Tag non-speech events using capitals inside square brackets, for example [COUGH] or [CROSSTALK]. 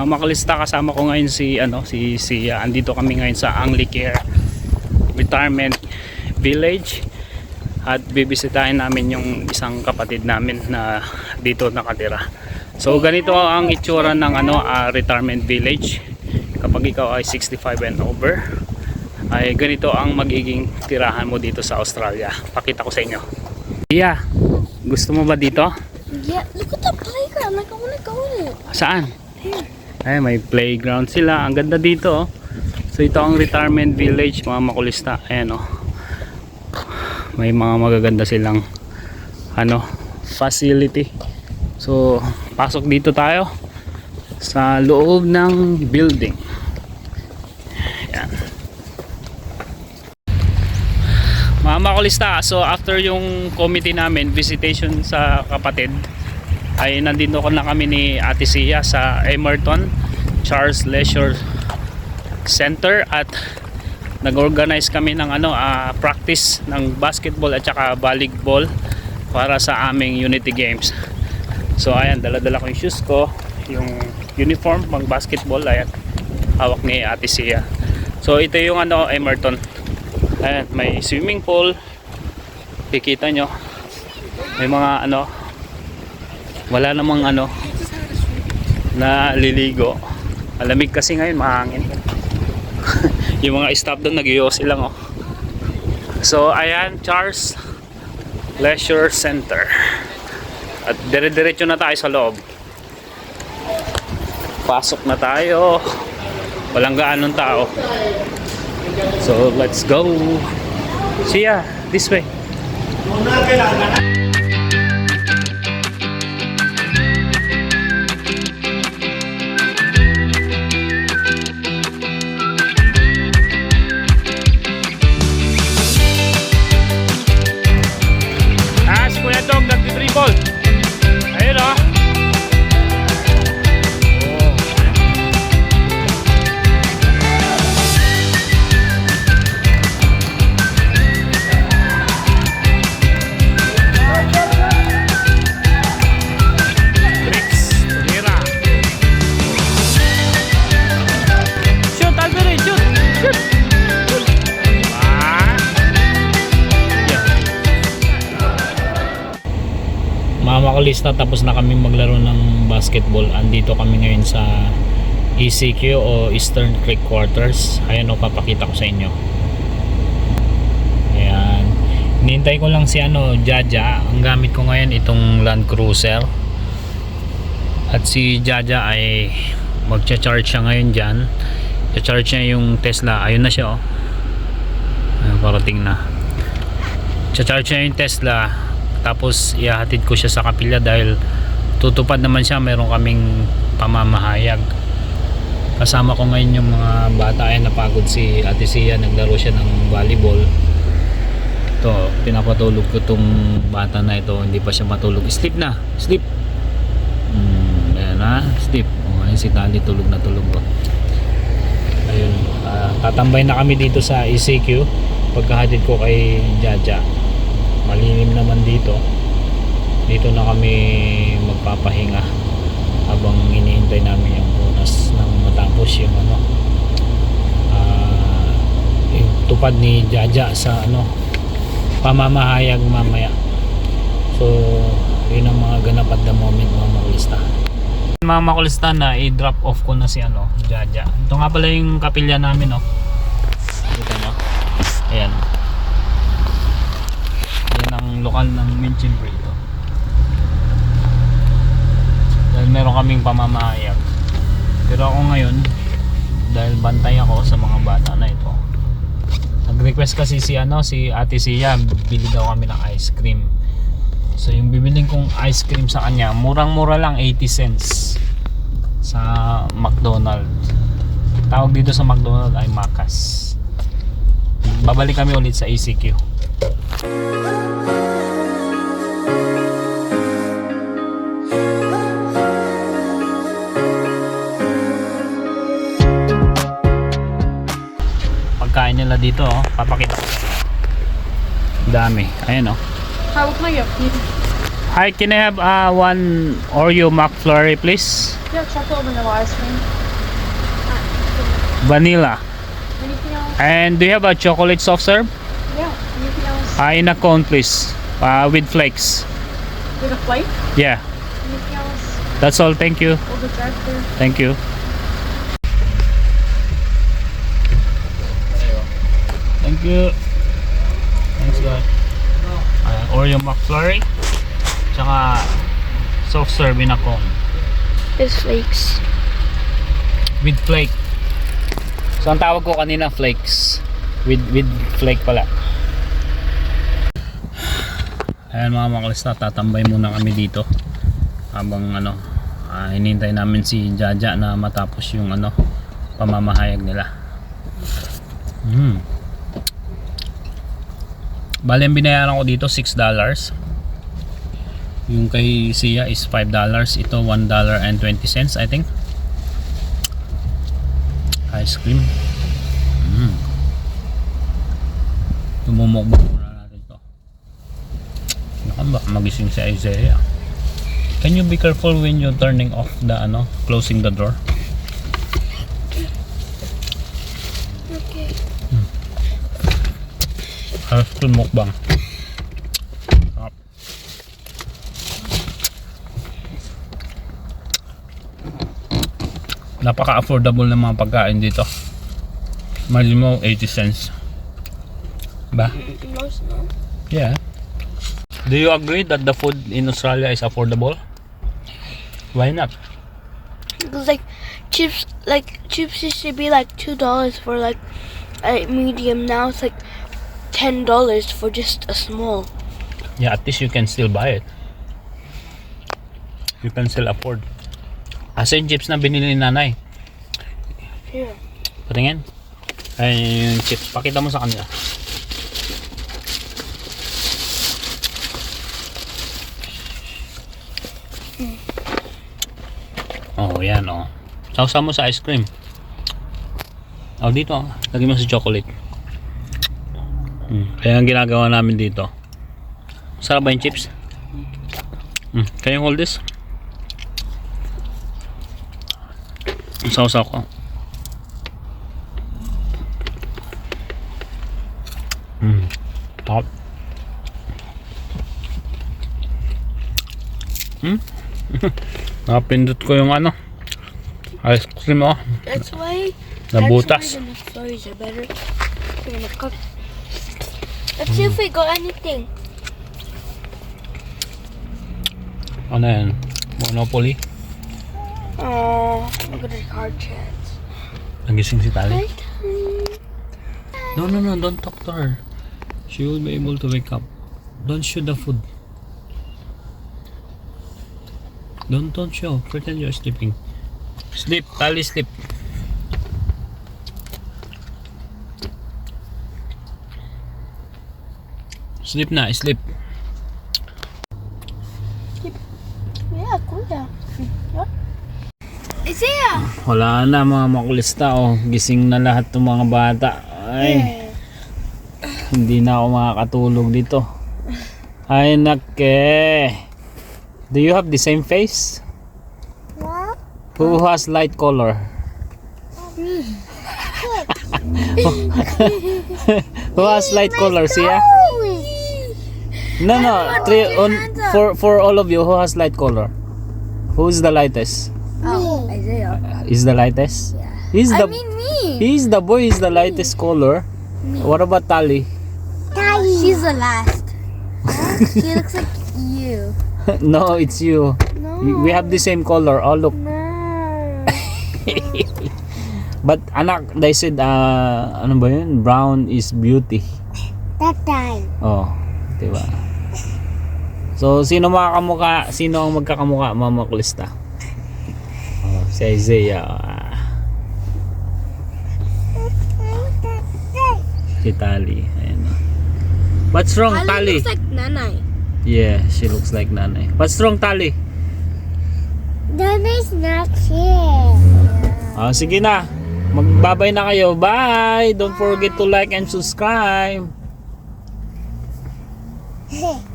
Mga makalista kasama ko ngayon si ano si si ah, andito kami ngayon sa Anglicare Retirement Village at bibisitahin namin yung isang kapatid namin na dito nakatira. So ganito ang itsura ng ano ah, retirement village kapag ikaw ay 65 and over ay ganito ang magiging tirahan mo dito sa Australia. Pakita ko sa inyo. Yeah. Gusto mo ba dito? Yeah, look at the playground. Like, I want to go in it. Saan? Ay, may playground sila. Ang ganda dito. oh. So ito ang retirement village mga makulista. Ayan oh. May mga magaganda silang ano, facility. So, pasok dito tayo sa loob ng building. Ayan. Mga makulista, so after yung committee namin, visitation sa kapatid, ay nandito ko na kami ni Ate Sia sa Emerton Charles Leisure Center at nag-organize kami ng ano ah, practice ng basketball at saka volleyball para sa aming Unity Games. So ayan, dala-dala ko yung shoes ko, yung uniform pang basketball ayan, hawak ni Ate Sia. So ito yung ano Emerton. Ayan, may swimming pool. Kikita nyo. May mga ano wala namang ano na liligo malamig kasi ngayon mahangin. [LAUGHS] Yung mga staff doon nag lang oh. So ayan Charles Leisure Center. At dire-diretso na tayo sa loob. Pasok na tayo. Walang gaanong tao. So let's go. Siya this way. Ah, Makalista tapos na kami maglaro ng basketball. Andito kami ngayon sa ECQ o Eastern Creek Quarters. Ayan o, papakita ko sa inyo. Ayan. Hinintay ko lang si ano, Jaja. Ang gamit ko ngayon itong Land Cruiser. At si Jaja ay magcha-charge siya ngayon dyan. Cha-charge niya yung Tesla. Ayun na siya oh. Ayun, parating na. Cha-charge niya yung Tesla tapos ihahatid ko siya sa kapilya dahil tutupad naman siya meron kaming pamamahayag. Kasama ko ngayon yung mga bata ay napagod si ate Sia naglaro siya ng volleyball. Ito pinapatulog ko tong bata na ito hindi pa siya matulog. Sleep na sleep. Hmm, ayan na sleep. O ayun si Tali tulog na tulog ko ayun ah, tatambay na kami dito sa ECQ pagkahatid ko kay Jaja malilim naman dito. Dito na kami magpapahinga habang hinihintay namin yung bonus nang matapos yung ano ah, yung tupad ni Jaja sa ano pamamahayag mamaya. So yun ang mga ganap at the moment mga makulista mga makulista na i-drop off ko na si ano Jaja. Ito nga pala yung kapilya namin oh. Kita nyo ayan lokal ng Minchin Burrito dahil meron kaming pamamahayag pero ako ngayon dahil bantay ako sa mga bata na ito nag-request kasi si ano si Ate Sia bili daw kami ng ice cream. So yung bibiling kong ice cream sa kanya murang mura lang 80 cents sa McDonald tawag dito sa McDonald ay Macas. Babalik kami ulit sa ECQ dito oh. papakita ko dami ayan oh How can I get Hi, can I have uh, one Oreo McFlurry please? have chocolate vanilla ice cream? Vanilla. Anything else? And do you have a chocolate soft serve? Yeah. Anything else? Uh, in a cone, please. Uh, with flakes. With a flake? Yeah, Anything else? that's all. Thank you. Through? Thank you. Thank you. Thanks, God. Uh, Oreo McFlurry. Tsaka soft serve in a cone. It's flakes. With flake. So, ang tawag ko kanina, flakes. With, with flake pala. Ayan mga makalista, tatambay muna kami dito. Habang ano, ah, hinintay namin si Jaja na matapos yung ano, pamamahayag nila. Hmm. Ang binayaran ko dito, $6. Yung kay Sia is $5. Ito, $1.20 I think ice cream. Mm. Tumumukbang muna natin to. Naku, baka magising si Isaiah. Can you be careful when you're turning off the ano, closing the door? Ice cream mukbang. Sarap. Napaka-affordable ng mga pagkain dito. Mali mo 80 cents. Ba? Yeah. Do you agree that the food in Australia is affordable? Why not? Because like chips, like chips used to be like two dollars for like a medium. Now it's like ten dollars for just a small. Yeah, at least you can still buy it. You can still afford. Asa yung chips na binili ni nanay? Here. Patingin. Ay, yung chips. Pakita mo sa kanila. Oh, yan oh. Sausa mo sa ice cream. Oh, dito. oh. Lagyan mo sa chocolate. Kaya ang ginagawa namin dito. Sarap ba yung chips? Hmm. Can you hold this? Sausa ko. Mm. Top. Hmm? [LAUGHS] Napindot ko yung ano. Ice cream oh. That's why. Nabutas. That's why the stories are better. We're gonna cook. Let's see if we got anything. Ano yan? Monopoly? Oh, look at the card chats. Nagising si Tali? No, no, no. Don't talk to her. She will be able to wake up. Don't show the food. Don't, don't show. Pretend you're sleeping. Sleep. Tali, sleep. Sleep na. Sleep. Yeah, kuya. Isaiah. Wala na mga makulista. Oh. Gising na lahat ng mga bata. Ay. Hindi na ako makakatulog dito. Ay, nake. Do you have the same face? What? Who has light color? [LAUGHS] Who has light color? Sia? No, no. Three, on, for, for all of you, who has light color? Who's the lightest? Oh, Isaiah. Is the lightest? Yeah. He's the I mean me. he's the boy. Is the lightest color. Me. What about Tali? Tali. She's the last. she [LAUGHS] looks like you. [LAUGHS] no, it's you. No. We have the same color. Oh look. No. [LAUGHS] But anak, they said, uh, ano ba yun? Brown is beauty. That time. Oh, di ba? So, sino mga kamuka, sino ang magkakamuka, mama kulista? Oh, si Isaiah. ah, Si Tali. Ayan. oh. What's wrong, Tali? looks like Nanay. Yeah, she looks like nanay. What's wrong, Tali? Nanay's not here. Ah, sige na. Magbabay na kayo. Bye! Don't forget to like and subscribe. [LAUGHS]